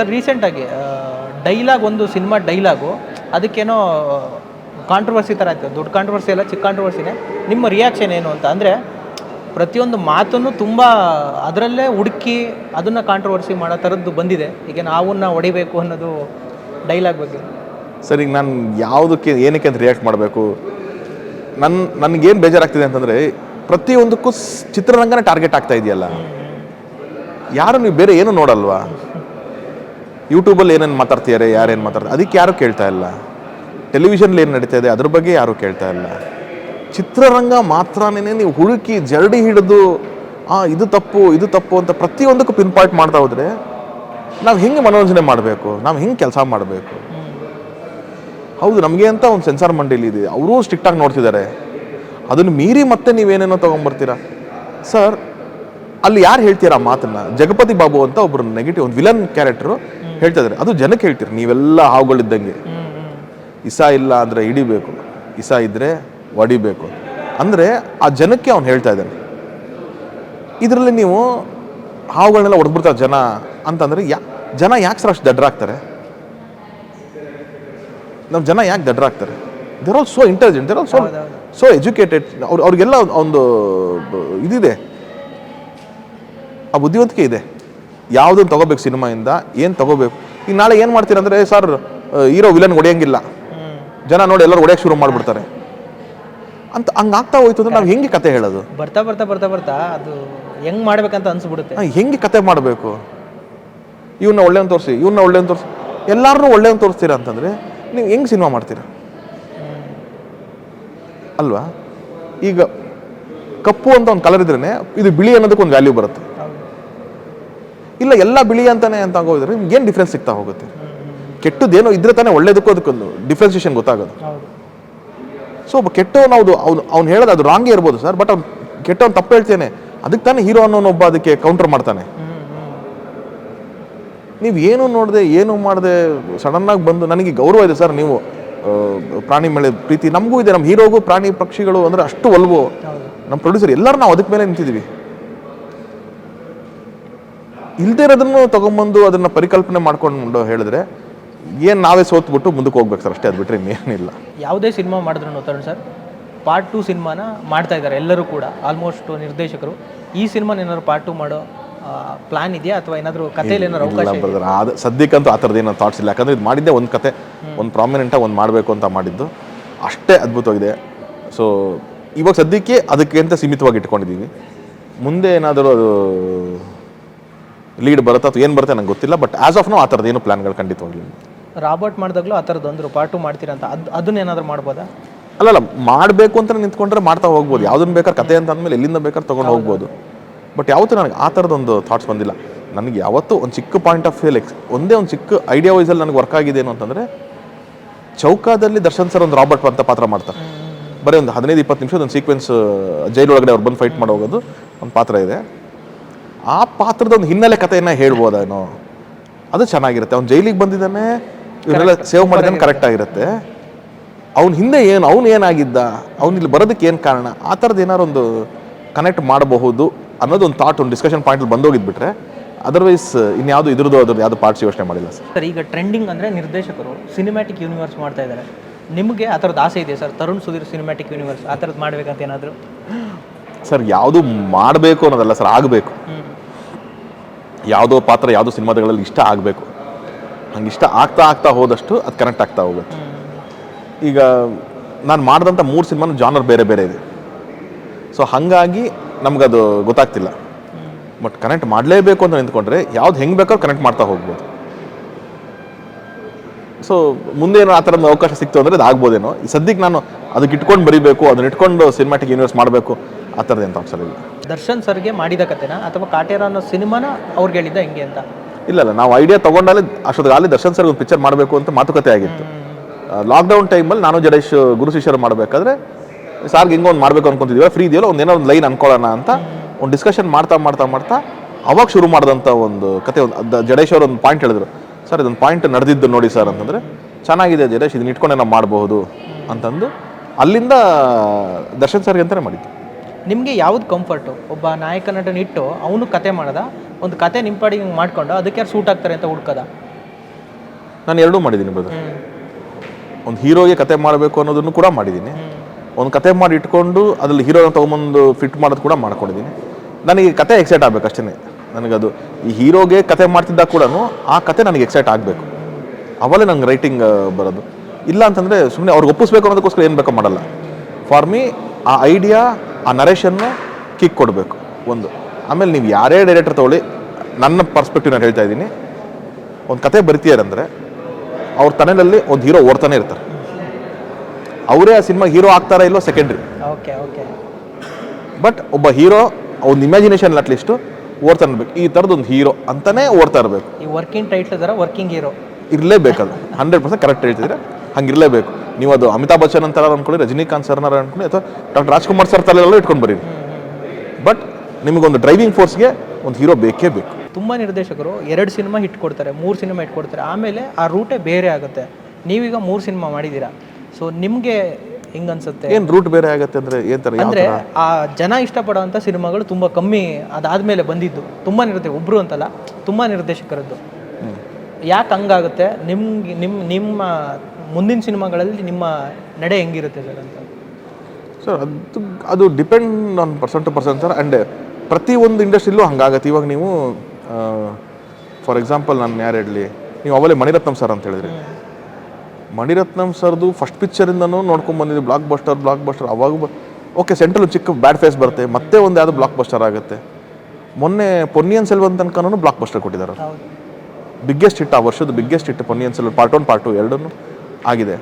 Sir, ರೀಸೆಂಟಾಗಿ dialogue ಒಂದು cinema dialogue, ಅದಕ್ಕೇನೋ controversy ಥರ ಆಯ್ತು. ದೊಡ್ಡ ಕಾಂಟ್ರವರ್ಸಿ ಅಲ್ಲ, ಚಿಕ್ಕ ಕಾಂಟ್ರವರ್ಸಿನೇ ನಿಮ್ಮ ರಿಯಾಕ್ಷನ್ ಏನು ಅಂತ? ಅಂದರೆ, ಪ್ರತಿಯೊಂದು ಮಾತನ್ನು ತುಂಬ ಅದರಲ್ಲೇ ಹುಡುಕಿ ಅದನ್ನು ಕಾಂಟ್ರವರ್ಸಿ ಮಾಡೋ ಥರದ್ದು ಬಂದಿದೆ. ಈಗ ನಾವನ್ನ ಹೊಡಿಬೇಕು ಅನ್ನೋದು ಡೈಲಾಗ್ ಬಗ್ಗೆ. ಸರ್, ಈಗ ನಾನು ಯಾವುದಕ್ಕೆ, ಏನಕ್ಕೆ ಅಂತ ರಿಯಾಕ್ಟ್ ಮಾಡಬೇಕು? ನನ್ನ ನನಗೇನು ಬೇಜಾರಾಗ್ತಿದೆ ಅಂತಂದರೆ, ಪ್ರತಿಯೊಂದಕ್ಕೂ ಚಿತ್ರರಂಗನೇ ಟಾರ್ಗೆಟ್ ಆಗ್ತಾ ಇದೆಯಲ್ಲ? ಯಾರು, ನೀವು ಬೇರೆ ಏನು ನೋಡಲ್ವಾ? ಯೂಟ್ಯೂಬಲ್ಲಿ ಏನೇನು ಮಾತಾಡ್ತಿದ್ದಾರೆ, ಯಾರೇನು ಮಾತಾಡ್ತಾರೆ ಅದಕ್ಕೆ ಯಾರು ಕೇಳ್ತಾ ಇಲ್ಲ. ಟೆಲಿವಿಷನ್ಲಿ ಏನು ನಡೀತಾ ಇದೆ ಅದ್ರ ಬಗ್ಗೆ ಯಾರು ಕೇಳ್ತಾ ಇಲ್ಲ. ಚಿತ್ರರಂಗ ಮಾತ್ರನೇ ನೀವು ಹುಡುಕಿ ಜರಡಿ ಹಿಡಿದು, ಆ, ಇದು ತಪ್ಪು ಇದು ತಪ್ಪು ಅಂತ ಪ್ರತಿಯೊಂದಕ್ಕೂ ಪಿನ್ ಪಾಯಿಂಟ್ ಮಾಡ್ತಾ ಹೋದ್ರೆ ನಾವು ಹೆಂಗೆ ಮನೋರಂಜನೆ ಮಾಡಬೇಕು, ನಾವು ಹೆಂಗೆ ಕೆಲಸ ಮಾಡಬೇಕು? ಹೌದು, ನಮಗೆ ಅಂತ ಒಂದು ಸೆನ್ಸಾರ್ ಮಂಡಳಿ ಇದೆ, ಅವರೂ ಸ್ಟ್ರಿಕ್ಟಾಗಿ ನೋಡ್ತಿದ್ದಾರೆ. ಅದನ್ನು ಮೀರಿ ಮತ್ತೆ ನೀವೇನೇನೋ ತೊಗೊಂಬರ್ತೀರಾ? ಸರ್ ಅಲ್ಲಿ ಯಾರು ಹೇಳ್ತೀರಾ ಆ ಮಾತನ್ನ? ಜಗಪತಿ ಬಾಬು ಅಂತ ಒಬ್ರು ನೆಗೆಟಿವ್ ಒಂದು ವಿಲನ್ ಕ್ಯಾರೆಕ್ಟರ್ ಹೇಳ್ತಾ ಇದ್ದಾರೆ ಅದು ಜನಕ್ಕೆ ಹೇಳ್ತೀರಿ ನೀವೆಲ್ಲ ಹಾವುಗಳಿದ್ದಂಗೆ ಇಸ ಇಲ್ಲ ಅಂದ್ರೆ ಹಿಡಿಬೇಕು. ಇಸ ಇದ್ದರೆ ಹೊಡಿಬೇಕು. ಅಂದರೆ ಆ ಜನಕ್ಕೆ ಅವ್ನು ಹೇಳ್ತಾ ಇದ್ದಾನೆ. ಇದರಲ್ಲಿ ನೀವು ಹಾವುಗಳನ್ನೆಲ್ಲ ಹೊಡೆದ್ಬಿಡ್ತಾರೆ ಜನ ಅಂತಂದ್ರೆ ಯಾ ಜನ ಯಾಕೆ ಸರ್ ಅಷ್ಟು ದಡ್ರಾಗ್ತಾರೆ? ನಮ್ಮ ಜನ ಯಾಕೆ ದಡ್ರಾಗ್ತಾರೆ? There all so intelligent there all so so educated ಅವ್ರು ಅವ್ರಿಗೆಲ್ಲ ಒಂದು ಇದಿದೆ ಆ ಬುದ್ಧಿವಂತಿಕೆ ಇದೆ. ಯಾವುದನ್ನು ತಗೋಬೇಕು ಸಿನಿಮಾಯಿಂದ ಏನು ತಗೋಬೇಕು? ಈಗ ನಾಳೆ ಏನು ಮಾಡ್ತೀರ ಅಂದರೆ ಸರ್ ಹೀರೋ ವಿಲನ್ ಹೊಡೆಯಂಗಿಲ್ಲ. ಜನ ನೋಡಿ ಎಲ್ಲರೂ ಹೊಡೆಯಕ್ಕೆ ಶುರು ಮಾಡಿಬಿಡ್ತಾರೆ. ಅಂತ ಹಂಗಾಗ್ತಾ ಹೋಯ್ತು ಅಂದ್ರೆ ನಾವು ಹೆಂಗೆ ಕತೆ ಹೇಳೋದು? ಬರ್ತಾ ಬರ್ತಾ ಬರ್ತಾ ಬರ್ತಾ ಅದು ಹೆಂಗ್ ಮಾಡ್ಬೇಕಂತ ಅನ್ಸ್ಬಿಡುತ್ತೆ. ಹೆಂಗೆ ಕತೆ ಮಾಡಬೇಕು? ಇವನ್ನ ಒಳ್ಳೆಯವ್ನು ತೋರಿಸಿ ಇವನ್ನ ಒಳ್ಳೆಯವ್ನು ತೋರಿಸಿ. ಎಲ್ಲಾರನ್ನೂ ಒಳ್ಳೆಯವ್ನು ತೋರಿಸ್ತೀರಾ ಅಂತಂದರೆ ನೀವು ಹೆಂಗೆ ಸಿನಿಮಾ ಮಾಡ್ತೀರಾ? ಅಲ್ವಾ? ಈಗ ಕಪ್ಪು ಅಂತ ಒಂದು ಕಲರ್ ಇದ್ರೇ ಇದು ಬಿಳಿ ಅನ್ನೋದಕ್ಕೆ ಒಂದು ವ್ಯಾಲ್ಯೂ ಬರುತ್ತೆ. ಇಲ್ಲ ಎಲ್ಲ ಬಿಳಿ ಅಂತಾನೆ ಅಂತ ಆಗೋದ್ರೆ ನಿಮ್ಗೆ ಏನು ಡಿಫ್ರೆನ್ಸ್ ಸಿಗ್ತಾ ಹೋಗುತ್ತೆ? ಕೆಟ್ಟದ್ದೇನೋ ಇದ್ರೆ ತಾನೇ ಒಳ್ಳೇದಕ್ಕೂ ಅದಕ್ಕೊಂದು ಡಿಫ್ರೆನ್ಸಿಯೇಷನ್ ಗೊತ್ತಾಗೋದು. ಸೊ ಒಬ್ಬ ಕೆಟ್ಟವನು ಹೌದು ಅವ್ನು ಅವ್ನು ಹೇಳೋದು ಅದು ರಾಂಗೇ ಇರ್ಬೋದು ಸರ್ ಬಟ್ ಅವ್ನು ಕೆಟ್ಟವನು ತಪ್ಪು ಹೇಳ್ತೇನೆ ಅದಕ್ಕೆ ತಾನೇ ಹೀರೋ ಅನ್ನೋನೊಬ್ಬ ಅದಕ್ಕೆ ಕೌಂಟರ್ ಮಾಡ್ತಾನೆ. ನೀವು ಏನು ನೋಡದೆ ಏನು ಮಾಡದೆ ಸಡನ್ನಾಗಿ ಬಂದು ನನಗೆ ಗೌರವ ಇದೆ ಸರ್ ನೀವು ಪ್ರಾಣಿ ಮೇಲೆ ಪ್ರೀತಿ ನಮಗೂ ಇದೆ ನಮ್ಮ ಹೀರೋಗೂ ಪ್ರಾಣಿ ಪಕ್ಷಿಗಳು ಅಂದರೆ ಅಷ್ಟು ಒಲ್ವು. ನಮ್ಮ ಪ್ರೊಡ್ಯೂಸರ್ ಎಲ್ಲರೂ ನಾವು ಅದಕ್ಕೆ ಮೇಲೆ ನಿಂತಿದ್ದೀವಿ. ಇಲ್ದೇ ಇರೋದನ್ನು ತೊಗೊಂಬಂದು ಅದನ್ನು ಪರಿಕಲ್ಪನೆ ಮಾಡ್ಕೊಂಡು ಹೇಳಿದ್ರೆ ಏನು ನಾವೇ ಸೋತ್ಬಿಟ್ಟು ಮುಂದಕ್ಕೆ ಹೋಗ್ಬೇಕು ಸರ್ ಅಷ್ಟೇ ಅದು ಬಿಟ್ಟರೆ ಇನ್ನೇನಿಲ್ಲ. ಯಾವುದೇ ಸಿನಿಮಾ ಮಾಡಿದ್ರು ತರುಣ್ ಸರ್ ಪಾರ್ಟ್ ಟು ಸಿನಿಮಾನ ಮಾಡ್ತಾ ಇದ್ದಾರೆ ಎಲ್ಲರೂ ಕೂಡ ಆಲ್ಮೋಸ್ಟ್ ನಿರ್ದೇಶಕರು. ಈ ಸಿನಿಮಾನ ಏನಾದ್ರು ಪಾರ್ಟ್ ಟು ಮಾಡೋ ಪ್ಲಾನ್ ಇದೆಯಾ? ಅಥವಾ ಏನಾದರೂ ಕಥೆಯಲ್ಲಿ ಏನಾದ್ರು ಅವಕಾಶ ಅದು ಸದ್ಯಕ್ಕಂತೂ ಆ ಥರದ್ದು ಏನೋ ಥಾಟ್ಸ್ ಇಲ್ಲ. ಯಾಕಂದ್ರೆ ಇದು ಮಾಡಿದ್ದೆ ಒಂದು ಕತೆ ಒಂದು ಪ್ರಾಮಿನೆಂಟಾಗಿ ಒಂದು ಮಾಡಬೇಕು ಅಂತ ಮಾಡಿದ್ದು. ಅಷ್ಟೇ ಅದ್ಭುತವಾಗಿದೆ. ಸೊ ಇವಾಗ ಸದ್ಯಕ್ಕೆ ಅದಕ್ಕೆ ಅಂತ ಸೀಮಿತವಾಗಿ ಇಟ್ಕೊಂಡಿದ್ದೀವಿ ಮುಂದೆ ಏನಾದರೂ ಅದು ಲೀಡ್ ಬರುತ್ತಾ ಅಥವಾ ಏನು ಬರುತ್ತೆ ನಂಗೆ ಗೊತ್ತಿಲ್ಲ ಬಟ್ ಆಸ್ ಆಫ್ ನೋ ಆ ಥರದ್ದು ಏನು ಪ್ಲಾನ್ಗಳು ಖಂಡಿತವಾಗ್ಲಿ ರಾಬರ್ಟ್ ಮಾಡಿದಾಗಲೂ ಆ ಥರದ್ದು ಅಂದರು ಪಾರ್ಟ್ ಟು ಮಾಡ್ತೀರಾ ಅಂತ ಅದು ಅದನ್ನ ಏನಾದರೂ ಮಾಡ್ಬೋದಾ? ಅಲ್ಲಲ್ಲ ಮಾಡಬೇಕು ಅಂತ ನಿಂತ್ಕೊಂಡ್ರೆ ಮಾಡ್ತಾ ಹೋಗ್ಬೋದು. ಯಾವ್ದನ್ನ ಬೇಕಾದ್ರೆ ಕತೆ ಅಂತ ಅಂದಮೇಲೆ ಎಲ್ಲಿಂದ ಬೇಕಾದ್ರೆ ತೊಗೊಂಡು ಹೋಗ್ಬೋದು. ಬಟ್ ಯಾವತ್ತೂ ನನಗೆ ಆ ಥರದೊಂದು ಥಾಟ್ಸ್ ಬಂದಿಲ್ಲ. ನನಗೆ ಯಾವತ್ತೂ ಒಂದು ಚಿಕ್ಕ ಪಾಯಿಂಟ್ ಆಫ್ ವ್ಯೂಲ್ ಎಕ್ಸ್ ಒಂದೇ ಒಂದು ಚಿಕ್ಕ ಐಡಿಯಾ ವೈಸಲ್ಲಿ ನನಗೆ ವರ್ಕ್ ಆಗಿದೆ ಏನು ಅಂತಂದರೆ ಚೌಕಾದಲ್ಲಿ ದರ್ಶನ್ ಸರ್ ಒಂದು ರಾಬರ್ಟ್ ಅಂತ ಪಾತ್ರ ಮಾಡ್ತಾರೆ. ಬರೀ ಒಂದು ಹದಿನೈದು ಇಪ್ಪತ್ತು ನಿಮಿಷದ ಒಂದು ಸೀಕ್ವೆನ್ಸ್ ಜೈಲೊಳಗಡೆ ಅವ್ರು ಬಂದು ಫೈಟ್ ಮಾಡೋಗೋದು ಒಂದು ಪಾತ್ರ ಇದೆ. ಆ ಪಾತ್ರದ ಒಂದು ಹಿನ್ನೆಲೆ ಕಥೆಯನ್ನು ಹೇಳ್ಬೋದೇನೋ ಅದು ಚೆನ್ನಾಗಿರುತ್ತೆ. ಅವ್ನು ಜೈಲಿಗೆ ಬಂದಿದ್ದಾನೆ ಇವರೆಲ್ಲ ಸೇವ್ ಮಾಡಿದ್ದಾನೆ ಕರೆಕ್ಟ್ ಆಗಿರುತ್ತೆ ಅವ್ನ ಹಿಂದೆ ಏನು ಅವ್ನು ಏನಾಗಿದ್ದ ಅವ್ನು ಇಲ್ಲಿ ಬರೋದಕ್ಕೆ ಏನು ಕಾರಣ ಆ ಥರದ್ದು ಏನಾರು ಒಂದು ಕನೆಕ್ಟ್ ಮಾಡಬಹುದು ಅನ್ನೋದು ಒಂದು ಥಾಟ್ ಒಂದು ಡಿಸ್ಕಷನ್ ಪಾಯಿಂಟಲ್ಲಿ ಬಂದೋಗಿದ್ಬಿಟ್ರೆ ಅದರ್ವೈಸ್ ಇನ್ಯಾವುದು ಇದ್ರದ್ದು ಅದ್ರದ್ದು ಯಾವುದು ಪಾರ್ಟ್ಸ್ ಯೋಚನೆ ಮಾಡಿಲ್ಲ ಸರ್. ಸರ್ ಈಗ ಟ್ರೆಂಡಿಂಗ್ ಅಂದರೆ ನಿರ್ದೇಶಕರು ಸಿನಿಮ್ಯಾಟಿಕ್ ಯೂನಿವರ್ಸ್ ಮಾಡ್ತಾ ಇದ್ದಾರೆ. ನಿಮಗೆ ಆ ಥರದ್ದು ಆಸೆ ಇದೆ sir? Tarun Sudhir cinematic universe ಆ ಥರದ್ದು ಮಾಡಬೇಕಂತ ಏನಾದರೂ? ಸರ್ ಯಾವುದು ಮಾಡಬೇಕು ಅನ್ನೋದಲ್ಲ ಸರ್ ಆಗಬೇಕು. ಯಾವುದೋ ಪಾತ್ರ ಯಾವುದೋ ಸಿನಿಮಾಗಳಲ್ಲಿ ಇಷ್ಟ ಆಗಬೇಕು. ಹಂಗೆ ಇಷ್ಟ ಆಗ್ತಾ ಆಗ್ತಾ ಹೋದಷ್ಟು ಅದು ಕನೆಕ್ಟ್ ಆಗ್ತಾ ಹೋಗುತ್ತೆ. ಈಗ ನಾನು ಮಾಡಿದಂಥ ಮೂರು ಸಿನಿಮಾನು ಜಾನರ್ ಬೇರೆ ಬೇರೆ ಇದೆ. ಸೊ ಹಾಗಾಗಿ ನಮಗದು ಗೊತ್ತಾಗ್ತಿಲ್ಲ. ಬಟ್ ಕನೆಕ್ಟ್ ಮಾಡಲೇಬೇಕು ಅಂತ ನಿಂತ್ಕೊಂಡ್ರೆ ಯಾವ್ದು ಹೆಂಗೆ ಬೇಕಾದ್ರೂ ಕನೆಕ್ಟ್ ಮಾಡ್ತಾ ಹೋಗ್ಬೋದು. ಸೊ ಮುಂದೆ ಏನೋ ಆ ಥರದ ಅವಕಾಶ ಸಿಕ್ತು ಅಂದರೆ ಅದು ಆಗ್ಬೋದೇನೋ. ಸದ್ಯಕ್ಕೆ ನಾನು ಅದಕ್ಕೆ ಇಟ್ಕೊಂಡು ಬರೀಬೇಕು, ಅದನ್ನ ಇಟ್ಕೊಂಡು ಸಿನಿಮಾಟಿಕ್ ಯೂನಿವರ್ಸ್ ಮಾಡಬೇಕು, ಆ ಥರದ್ದು ಅಂತ ಅನ್ಸಲಿಲ್ಲ ದರ್ಶನ್ ಸರ್ಗೆ ಮಾಡಿದ ಕತೆನ? ಅಥವಾ ಕಾಟೇರ ಅನ್ನೋ ಸಿನಿಮಾನ ಅವ್ರಿಗೆ ಹೇಳಿದ್ದ ಹೆಂಗೆ ಅಂತ? ಇಲ್ಲ ಇಲ್ಲ ನಾವು ಐಡಿಯಾ ತೊಗೊಂಡಾಲೆ ಅಲ್ಲಿ ದರ್ಶನ್ ಸರ್ ಒಂದು ಪಿಕ್ಚರ್ ಮಾಡಬೇಕು ಅಂತ ಮಾತುಕತೆ ಆಗಿತ್ತು. ಲಾಕ್ಡೌನ್ ಟೈಮಲ್ಲಿ ನಾನು ಜಡೇಶ್ ಗುರು ಶಿಷ್ಯರು ಮಾಡಬೇಕಾದ್ರೆ ಸಾರ್ಗೆ ಹಿಂಗೆ ಒಂದು ಮಾಡಬೇಕು ಅನ್ಕೊಂತಿದ್ವಿ ಫ್ರೀ ಇದೆಯಲ್ಲ ಒಂದು ಏನೋ ಒಂದು ಲೈನ್ ಅನ್ಕೊಳ್ಳೋಣ ಅಂತ ಒಂದು ಡಿಸ್ಕಷನ್ ಮಾಡ್ತಾ ಮಾಡ್ತಾ ಮಾಡ್ತಾ ಅವಾಗ ಶುರು ಮಾಡಿದಂಥ ಒಂದು ಕತೆ ಒಂದು ಜಡೇಶ್ ಅವರು ಒಂದು ಪಾಯಿಂಟ್ ಹೇಳಿದ್ರು. ಸರ್ ಇದೊಂದು ಪಾಯಿಂಟ್ ನಡೆದಿದ್ದು ನೋಡಿ ಸರ್ ಅಂತಂದರೆ ಚೆನ್ನಾಗಿದೆ ಜಡೇಶ್ ಇದನ್ನ ಇಟ್ಕೊಂಡೆ ನಾವು ಮಾಡಬಹುದು ಅಂತಂದು ಅಲ್ಲಿಂದ ದರ್ಶನ್ ಸರ್ಗೆ ಅಂತಲೇ ಮಾಡಿದ್ದು. ನಿಮಗೆ ಯಾವ್ದು ಕಂಫರ್ಟು ಒಬ್ಬ ನಾಯಕ ನಟನ ಇಟ್ಟು ಅವನು ಕತೆ ಮಾಡದ ಒಂದು ಕತೆ ನಿಂಪಾಡಿ ಹಿಂಗೆ ಮಾಡ್ಕೊಂಡು ಅದಕ್ಕೆ ಯಾರು ಸೂಟ್ ಆಗ್ತಾರೆ ಅಂತ ಹುಡ್ಕದ? ನಾನು ಎರಡೂ ಮಾಡಿದ್ದೀನಿ ಬ್ರದರ್ ಒಂದು ಹೀರೋಗೆ ಕತೆ ಮಾಡಬೇಕು ಅನ್ನೋದನ್ನು ಕೂಡ ಮಾಡಿದ್ದೀನಿ. ಒಂದು ಕತೆ ಮಾಡಿ ಇಟ್ಕೊಂಡು ಅದ್ರಲ್ಲಿ ಹೀರೋನ ತೊಗೊಂಬಂದು ಫಿಟ್ ಮಾಡೋದು ಕೂಡ ಮಾಡ್ಕೊಂಡಿದ್ದೀನಿ. ನನಗೆ ಕತೆ ಎಕ್ಸೈಟ್ ಆಗಬೇಕು ಅಷ್ಟೇ ನನಗದು ಈ ಹೀರೋಗೆ ಕತೆ ಮಾಡ್ತಿದ್ದಾಗ ಕೂಡ ಆ ಕತೆ ನನಗೆ ಎಕ್ಸೈಟ್ ಆಗಬೇಕು. ಅವಲೇ ನಂಗೆ ರೈಟಿಂಗ್ ಬರೋದು. ಇಲ್ಲ ಅಂತಂದರೆ ಸುಮ್ಮನೆ ಅವ್ರಿಗೆ ಒಪ್ಪಿಸ್ಬೇಕು ಅನ್ನೋದಕ್ಕೋಸ್ಕರ ಏನು ಬೇಕೋ ಮಾಡಲ್ಲ. ಫಾರ್ ಮೀ ಆ ಐಡಿಯಾ ಆ ನರೇಷನ್ನು ಕಿಕ್ ಕೊಡಬೇಕು ಒಂದು. ಆಮೇಲೆ ನೀವು ಯಾರೇ ಡೈರೆಕ್ಟರ್ ತೊಗೊಳ್ಳಿ ನನ್ನ ಪರ್ಸ್ಪೆಕ್ಟಿವ್ ನಾನು ಹೇಳ್ತಾ ಇದ್ದೀನಿ. ಒಂದು ಕತೆ ಬರ್ತೀಯಾರಂದರೆ ಅವ್ರ ತನೆಯಲ್ಲಿ ಒಂದು ಹೀರೋ ಓಡ್ತಾನೆ ಇರ್ತಾರೆ. ಅವರೇ ಆ ಸಿನಿಮಾ ಹೀರೋ ಆಗ್ತಾರಾ ಇಲ್ಲೋ ಸೆಕೆಂಡ್ರಿ ಓಕೆ ಓಕೆ ಬಟ್ ಒಬ್ಬ ಹೀರೋ ಒಂದು ಇಮ್ಯಾಜಿನೇಷನ್ ಅಟ್ಲೀಸ್ಟು ಓಡ್ತಾ ಇರ್ಬೇಕು. ಈ ಥರದ್ದು ಒಂದು ಹೀರೋ ಅಂತಲೇ ಓಡ್ತಾ ಇರಬೇಕು. ಈ ವರ್ಕಿಂಗ್ ಟೈಟ್ಲ್ ಥರ ವರ್ಕಿಂಗ್ ಹೀರೋ ಇರಲೇಬೇಕದು. ಹಂಡ್ರೆಡ್ ಪರ್ಸೆಂಟ್ ಕರೆಕ್ಟ್ ಹೇಳ್ತಿದ್ರೆ ಹಂಗಿರಲೇಬೇಕು. ನೀವು ಅದು ಅಮಿತಾಬ್ ಬಚ್ಚನ್ ಅಂತಾರ ಅನ್ಕೊಳ್ಳಿ ರಜನಿಕಾಂತ್ ಸರ್ನಾರ ಅನ್ಕೊಳ್ಳಿ ಅಥವಾ ಡಾಕ್ಟರ್ ರಾಜ್ಕುಮಾರ್ ಸರ್ ತಲೆಯಲ್ಲೂ ಇಟ್ಕೊಂಡು ಬರೀ ಬಟ್ ನಿಮಗೊಂದು ಡ್ರೈವಿಂಗ್ ಫೋರ್ಸ್ಗೆ ಒಂದು ಹೀರೋ ಬೇಕೇ ಬೇಕು. ತುಂಬ ನಿರ್ದೇಶಕರು ಎರಡು ಸಿನಿಮಾ ಹಿಟ್ ಕೊಡ್ತಾರೆ ಮೂರು ಸಿನಿಮಾ ಹಿಟ್ ಕೊಡ್ತಾರೆ. ಆಮೇಲೆ ಆ ರೂಟೇ ಬೇರೆ ಆಗುತ್ತೆ. ನೀವೀಗ ಮೂರು ಸಿನಿಮಾ ಮಾಡಿದ್ದೀರಾ. ಸೊ ನಿಮಗೆ ಹೆಂಗನ್ಸುತ್ತೆ ಏನು ರೂಟ್ ಬೇರೆ ಆಗುತ್ತೆ ಅಂದರೆ ಏನು ಥರ ಅಂದರೆ ಆ ಜನ ಇಷ್ಟಪಡುವಂಥ ಸಿನಿಮಾಗಳು ತುಂಬ ಕಮ್ಮಿ ಅದಾದಮೇಲೆ ಬಂದಿದ್ದು. ತುಂಬ ನಿರ್ದೇಶ ಒಬ್ಬರು ಅಂತಲ್ಲ ತುಂಬ ನಿರ್ದೇಶಕರದ್ದು. ಯಾಕೆ ಹಂಗಾಗುತ್ತೆ? ನಿಮ್ಗೆ ನಿಮ್ಮ ನಿಮ್ಮ ಮುಂದಿನ ಸಿನಿಮಾಗಳಲ್ಲಿ ನಿಮ್ಮ ನಡೆ ಹೆಂಗಿರುತ್ತೆ ಸರ್ ಅಂತ? ಸರ್ ಅದು ಅದು depend on person to person sir. And ಪ್ರತಿ ಒಂದು ಇಂಡಸ್ಟ್ರಿಲೂ ಹಂಗಾಗತ್ತೆ. ಇವಾಗ ನೀವು ಫಾರ್ ಎಕ್ಸಾಂಪಲ್ ನಾನು ಯಾರು ಹೇಳಲಿ ನೀವು ಅವಲೇ ಮಣಿರತ್ನಂ ಸರ್ ಅಂತ ಹೇಳಿದ್ರಿ. ಮಣಿರತ್ನಂ ಸರ್ದು ಫಸ್ಟ್ ಪಿಕ್ಚರಿಂದನೂ ನೋಡ್ಕೊಂಡು ಬಂದಿದ್ದು ಬ್ಲಾಕ್ ಬಸ್ಟರ್ ಬ್ಲಾಕ್ ಬಸ್ಟರ್ ಅವಾಗ ಓಕೆ ಸೆಂಟ್ರಲ್ ಚಿಕ್ಕ ಬ್ಯಾಡ್ ಫೇಸ್ ಬರುತ್ತೆ. ಮತ್ತೆ ಒಂದು ಯಾವುದು ಬ್ಲಾಕ್ ಬಸ್ಟರ್ ಆಗುತ್ತೆ. ಮೊನ್ನೆ ಪೊನ್ನಿಯನ್ ಸೆಲ್ವನ್ ತನಕನೂ ಬ್ಲಾಕ್ ಬಸ್ಟರ್ ಕೊಟ್ಟಿದ್ದಾರೆ ಬಿಗ್ಗೆಸ್ಟ್ ಹಿಟ್ ಆ ವರ್ಷದ biggest hit Ponniyin Selvan part one part two ಎರಡನ್ನೂ. ಆಗಿದೆ.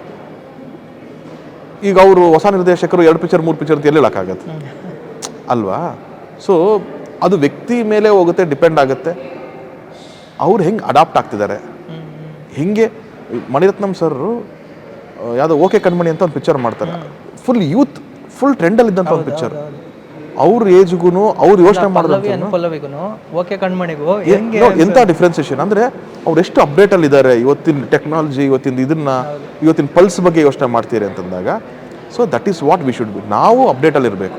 ಈಗ ಅವರು ಹೊಸ ನಿರ್ದೇಶಕರು ಎರಡು ಪಿಕ್ಚರ್ ಮೂರು ಪಿಕ್ಚರ್ ಅಂತ ಎಲ್ಲಿ ಹೇಳೋಕ್ಕಾಗತ್ತೆ ಅಲ್ವಾ? ಸೊ ಅದು ವ್ಯಕ್ತಿ ಮೇಲೆ ಹೋಗುತ್ತೆ ಡಿಪೆಂಡ್ ಆಗುತ್ತೆ. ಅವ್ರು ಹೆಂಗೆ ಅಡಾಪ್ಟ್ ಆಗ್ತಿದ್ದಾರೆ? ಹಿಂಗೆ ಮಣಿರತ್ನಂ ಸರ್ ಯಾವುದೋ ಓಕೆ ಕಣ್ಮಣಿ ಅಂತ ಒಂದು ಪಿಕ್ಚರ್ ಮಾಡ್ತಾರೆ. ಫುಲ್ ಯೂತ್ ಫುಲ್ ಟ್ರೆಂಡಲ್ಲಿ ಇದ್ದಂಥ ಒಂದು ಪಿಕ್ಚರ್. ಅವ್ರ ಏಜ್ಗೂ ಅವ್ರು ಯೋಚನೆ ಅನುಪಲ್ಲವಿಗೂ ಓಕೆ ಕಣ್ಮಣಿಗೂ ಎಂಥ ಡಿಫ್ರೆನ್ಸಿಯೇಷನ್ ಅಂದ್ರೆ ಅವ್ರು ಎಷ್ಟು ಅಪ್ಡೇಟಲ್ಲಿ ಇದ್ದಾರೆ ಇವತ್ತಿನ ಟೆಕ್ನಾಲಜಿ ಇವತ್ತಿನ ಇದನ್ನ ಇವತ್ತಿನ ಪಲ್ಸ್ ಬಗ್ಗೆ ಯೋಚನೆ ಮಾಡ್ತೀರಿ ಅಂತಂದಾಗ so that is what we should be ನಾವು ಅಪ್ಡೇಟಲ್ಲಿ ಇರಬೇಕು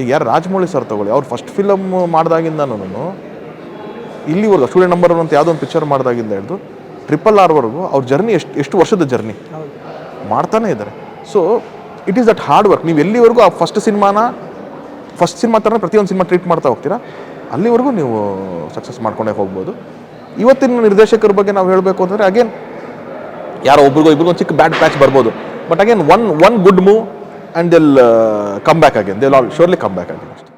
ಈಗ ಯಾರು ರಾಜಮೌಳಿ ಸರ್ ತಗೊಳ್ಳಿ ಅವ್ರು ಫಸ್ಟ್ ಫಿಲಮ್ ಮಾಡಿದಾಗಿಂದನೂ ಇಲ್ಲಿವರೆಗೂ ಸ್ಟೂಡೆಂಟ್ ನಂಬರ್ ಒನ್ ಅಂತ ಯಾವುದೋ ಒಂದು ಪಿಕ್ಚರ್ ಮಾಡಿದಾಗಿಂದ ಹಿಡಿದು ಟ್ರಿಪಲ್ ಆರ್ವರೆಗೂ ಅವ್ರ ಜರ್ನಿ ಎಷ್ಟು ಎಷ್ಟು ವರ್ಷದ ಜರ್ನಿ ಮಾಡ್ತಾನೆ ಇದ್ದಾರೆ. So it is that hard work ನೀವು ಎಲ್ಲಿವರೆಗೂ ಆ ಫಸ್ಟ್ ಸಿನಿಮಾನ ಫಸ್ಟ್ ಸಿನಿಮಾ ಥರ ಪ್ರತಿಯೊಂದು ಸಿನಿಮಾ ಟ್ರೀಟ್ ಮಾಡ್ತಾ ಹೋಗ್ತೀರಾ? ಅಲ್ಲಿವರೆಗೂ ನೀವು ಸಕ್ಸಸ್ ಮಾಡ್ಕೊಂಡೇ ಹೋಗ್ಬೋದು. ಇವತ್ತಿನ ನಿರ್ದೇಶಕರ ಬಗ್ಗೆ ನಾವು ಹೇಳಬೇಕು ಅಂದರೆ ಅಗೇನ್ ಯಾರೋ ಒಬ್ರಿಗೋ ಇಬ್ರಿಗೋ ಒಂದು ಚಿಕ್ಕ ಬ್ಯಾಡ್ ಪ್ಯಾಚ್ ಬರ್ಬೋದು. But again one one good move and they'll come back again they'll all surely come back again ಅಷ್ಟೇ